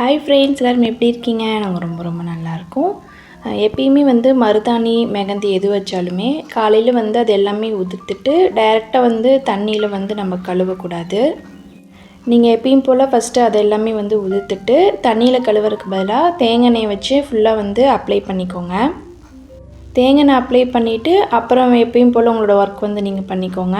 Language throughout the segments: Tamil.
ஹாய் ஃப்ரெண்ட்ஸ் எல்லோரும் எப்படி இருக்கீங்க? நாங்கள் ரொம்ப ரொம்ப நல்லாயிருக்கோம் எப்பயுமே வந்து மருதாணி மெகந்தி எது வச்சாலுமே காலையில் வந்து அது எல்லாமே உதிர்த்துட்டு டைரெக்டாக வந்து தண்ணியில் வந்து நம்ம கழுவக்கூடாது. நீங்கள் எப்பயும் போல் ஃபஸ்ட்டு அது எல்லாமே வந்து உதிர்த்துட்டு தண்ணியில் கழுவுறதுக்கு பதிலாக தேங்காய் எண்ணெய் வச்சு ஃபுல்லாக வந்து அப்ளை பண்ணிக்கோங்க. தேங்காய் அப்ளை பண்ணிவிட்டு அப்புறம் எப்பயும் போல் உங்களோட ஒர்க் வந்து நீங்கள் பண்ணிக்கோங்க.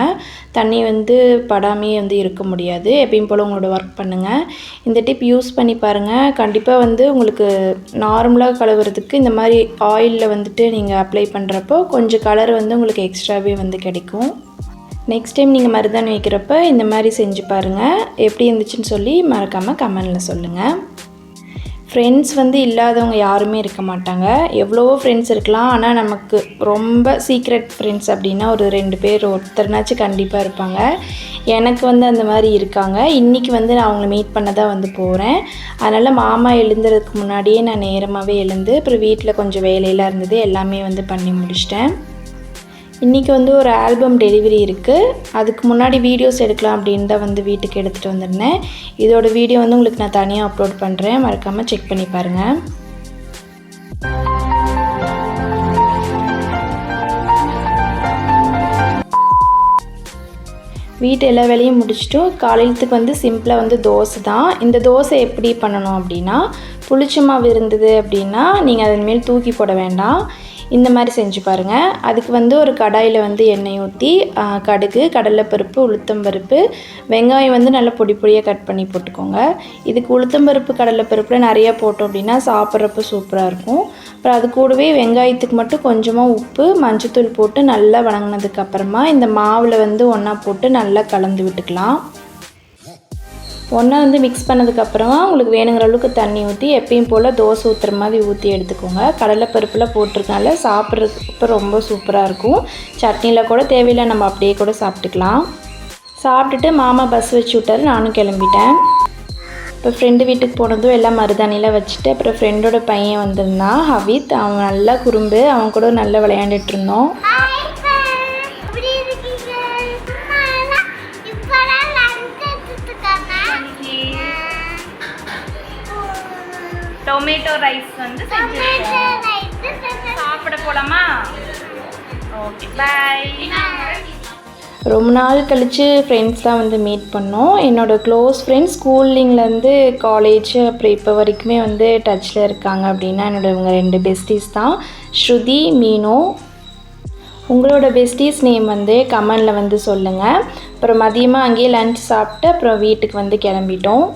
தண்ணி வந்து படாமே வந்து இருக்க முடியாது. எப்பயும் போல் உங்களோட ஒர்க் பண்ணுங்கள் இந்த டிப் யூஸ் பண்ணி பாருங்கள் கண்டிப்பாக வந்து உங்களுக்கு நார்மலாக கழுவுறதுக்கு இந்த மாதிரி ஆயிலில் வந்துட்டு நீங்கள் அப்ளை பண்ணுறப்போ கொஞ்சம் கலர் வந்து உங்களுக்கு எக்ஸ்ட்ராவே வந்து கிடைக்கும். நெக்ஸ்ட் டைம் நீங்கள் மருதாணி வைக்கிறப்ப இந்த மாதிரி செஞ்சு பாருங்கள் எப்படி இருந்துச்சுன்னு சொல்லி மறக்காமல் கமெண்டில் சொல்லுங்கள் ஃப்ரெண்ட்ஸ் வந்து இல்லாதவங்க யாருமே இருக்க மாட்டாங்க. எவ்வளவோ ஃப்ரெண்ட்ஸ் இருக்கலாம். ஆனால் நமக்கு ரொம்ப சீக்ரெட் ஃப்ரெண்ட்ஸ் அப்படின்னா ஒரு ரெண்டு பேர் ஒருத்தர்னாச்சும் கண்டிப்பாக இருப்பாங்க. எனக்கு வந்து அந்த மாதிரி இருக்காங்க. இன்றைக்கி வந்து நான் அவங்கள மீட் பண்ண தான் வந்து போகிறேன் அதனால் மாமா எழுந்துறதுக்கு முன்னாடியே நான் நேரமாகவே எழுந்து அப்புறம் வீட்டில் கொஞ்சம் வேலையெல்லாம் இருந்தது எல்லாமே வந்து பண்ணி முடிச்சிட்டேன். இன்றைக்கி வந்து ஒரு ஆல்பம் டெலிவரி இருக்குது அதுக்கு முன்னாடி வீடியோஸ் எடுக்கலாம் அப்படின்னு தான் வந்து வீட்டுக்கு எடுத்துகிட்டு வந்திருந்தேன். இதோட வீடியோ வந்து உங்களுக்கு நான் தனியாக அப்லோட் பண்ணுறேன் மறக்காமல் செக் பண்ணி பாருங்கள் வீட்டு எல்லா வேலையும் முடிச்சிட்டும் காலையிலத்துக்கு வந்து சிம்பிளாக வந்து தோசை தான். இந்த தோசை எப்படி பண்ணணும் அப்படின்னா புளிச்ச மாவு இருந்தது அப்படின்னா நீங்கள் அதன் மேல் தூக்கி போட வேண்டாம். இந்த மாதிரி செஞ்சு பாருங்கள் அதுக்கு வந்து ஒரு கடாயில் வந்து எண்ணெய் ஊற்றி கடுகு கடலைப்பருப்பு உளுத்தம்பருப்பு வெங்காயம் வந்து நல்லா பொடி பொடியாக கட் பண்ணி போட்டுக்கோங்க. இதுக்கு உளுத்தம்பருப்பு கடலைப்பருப்பில் நிறையா போட்டோம் அப்படின்னா சாப்பிட்றப்ப சூப்பராக இருக்கும். அப்புறம் அது கூடவே வெங்காயத்துக்கு மட்டும் கொஞ்சமாக உப்பு மஞ்சத்தூள் போட்டு நல்லா வணங்கினதுக்கப்புறமா இந்த மாவில் வந்து ஒன்றா போட்டு நல்லா கலந்து விட்டுக்கலாம். ஒன்றா வந்து மிக்ஸ் பண்ணதுக்கப்புறமா உங்களுக்கு வேணுங்கிற அளவுக்கு தண்ணி ஊற்றி எப்பயும் போல் தோசை ஊற்றுற மாதிரி ஊற்றி எடுத்துக்கோங்க. கடலைப்பருப்பில் போட்டிருக்கனால சாப்பிட்றதுக்கு ரொம்ப சூப்பராக இருக்கும். சட்னியில் கூட தேவையில்லை நம்ம அப்படியே கூட சாப்பிட்டுக்கலாம். சாப்பிட்டுட்டு மாமா பஸ் வச்சு விட்டாரு நானும் கிளம்பிட்டேன். இப்போ ஃப்ரெண்டு வீட்டுக்கு போனதும் எல்லாம் மருதாணியில் வச்சுட்டு அப்புறம் ஃப்ரெண்டோட பையன் வந்திருந்தான் ஹவித். அவன் நல்லா குறும்பு அவன் கூட நல்லா விளையாண்டுட்டு இருந்தோம். டொமேட்டோ ரைஸ் வந்து சாப்பிட போலாமா? ஓகே பாய் ரொம்ப நாள் கழித்து ஃப்ரெண்ட்ஸ் தான் வந்து மீட் பண்ணோம். என்னோடய க்ளோஸ் ஃப்ரெண்ட்ஸ் ஸ்கூலிங்லேருந்து காலேஜ் அப்புறம் இப்போ வரைக்குமே வந்து டச்சில் இருக்காங்க அப்படின்னா என்னோடய இவங்க ரெண்டு பெஸ்டிஸ் தான். ஸ்ருதி மீனு. உங்களோட பெஸ்டிஸ் நேம் வந்து கமெண்டில் வந்து சொல்லுங்கள் அப்புறம் மதியமாக அங்கேயே லன்ச் சாப்பிட்டு அப்புறம் வீட்டுக்கு வந்து கிளம்பிட்டோம்.